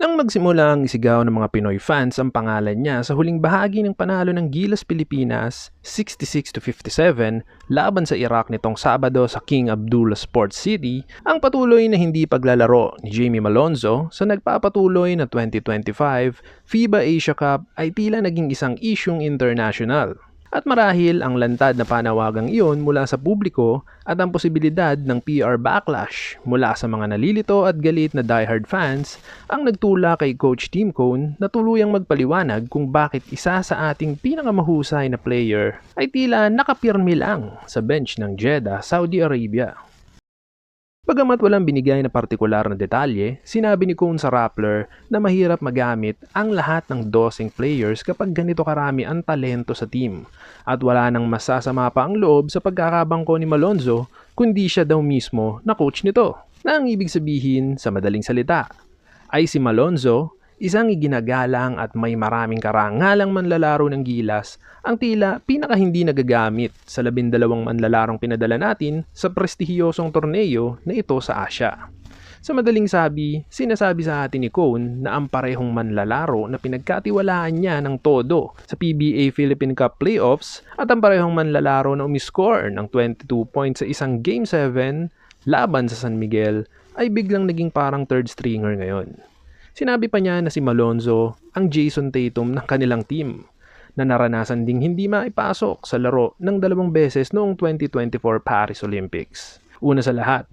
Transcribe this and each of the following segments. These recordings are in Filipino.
Nang magsimula ang isigaw ng mga Pinoy fans ang pangalan niya sa huling bahagi ng panalo ng Gilas Pilipinas 66 to 57 laban sa Iraq nitong Sabado sa King Abdullah Sports City, ang patuloy na hindi paglalaro ni Jamie Malonzo sa nagpapatuloy na 2025 FIBA Asia Cup ay tila naging isang isyung international. At marahil ang lantad na panawagang iyon mula sa publiko at ang posibilidad ng PR backlash mula sa mga nalilito at galit na diehard fans ang nagtula kay Coach Tim Cone na tuluyang magpaliwanag kung bakit isa sa ating pinakamahusay na player ay tila nakapirmi lang sa bench ng Jeddah, Saudi Arabia. Bagamat walang binigay na partikular na detalye, sinabi ni Cone sa Rappler na mahirap magamit ang lahat ng dosing players kapag ganito karami ang talento sa team at wala nang masasama pa ang loob sa pagkakabangko ni Malonzo kundi siya daw mismo na coach nito. Na ang ibig sabihin sa madaling salita ay si Malonzo isang iginagalang at may maraming karangalang manlalaro ng gilas ang tila pinaka hindi nagagamit sa labindalawang manlalarong pinadala natin sa prestihiyosong torneo na ito sa Asia. Sa madaling sabi, sinasabi sa atin ni Cone na ang parehong manlalaro na pinagkatiwalaan niya ng todo sa PBA Philippine Cup Playoffs at ang parehong manlalaro na umiscore ng 22 points sa isang Game 7 laban sa San Miguel ay biglang naging parang third stringer ngayon. Sinabi pa niya na si Malonzo ang Jason Tatum ng kanilang team na naranasan ding hindi maipasok sa laro ng dalawang beses noong 2024 Paris Olympics. Una sa lahat,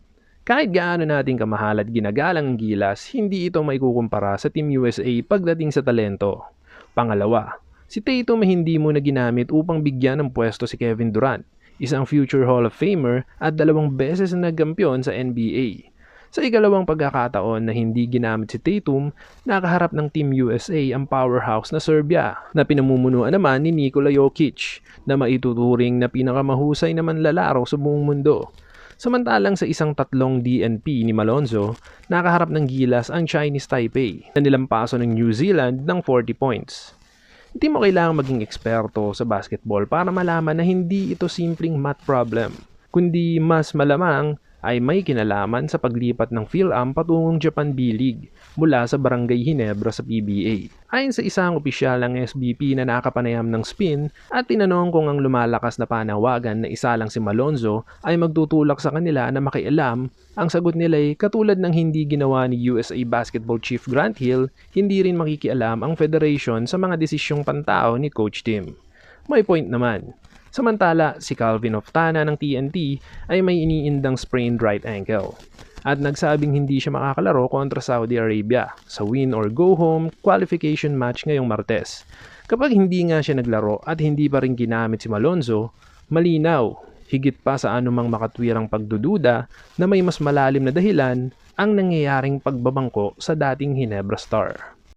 kahit gaano nating kamahal at ginagalang ang gilas, hindi ito maikukumpara sa Team USA pagdating sa talento. Pangalawa, si Tatum hindi mo na ginamit upang bigyan ng pwesto si Kevin Durant, isang future Hall of Famer at dalawang beses na nagkampiyon sa NBA. Sa ikalawang pagkakataon na hindi ginamit si Tatum, nakaharap ng Team USA ang powerhouse na Serbia na pinamumunuan naman ni Nikola Jokic na maituturing na pinakamahusay na manlalaro sa buong mundo. Samantalang sa isang tatlong DNP ni Malonzo, nakaharap ng gilas ang Chinese Taipei na nilampaso ng New Zealand ng 40 points. Hindi mo kailangang maging eksperto sa basketball para malaman na hindi ito simpleng math problem, kundi mas malamang ay may kinalaman sa paglipat ng PhilAm patungong Japan B-League mula sa Barangay Hinebra sa PBA. Ayon sa isang opisyal ng SBP na nakapanayam ng spin at tinanong kung ang lumalakas na panawagan na isa lang si Malonzo ay magtutulak sa kanila na makialam, ang sagot nila ay katulad ng hindi ginawa ni USA Basketball Chief Grant Hill, hindi rin makikialam ang federation sa mga desisyong pantao ni Coach Tim. May point naman. Samantala, si Calvin Oftana ng TNT ay may iniindang sprained right ankle at nagsabing hindi siya makakalaro kontra Saudi Arabia sa win or go home qualification match ngayong Martes. Kapag hindi nga siya naglaro at hindi pa rin ginamit si Malonzo, malinaw, higit pa sa anumang makatwirang pagdududa na may mas malalim na dahilan ang nangyayaring pagbabangko sa dating Hinebra star.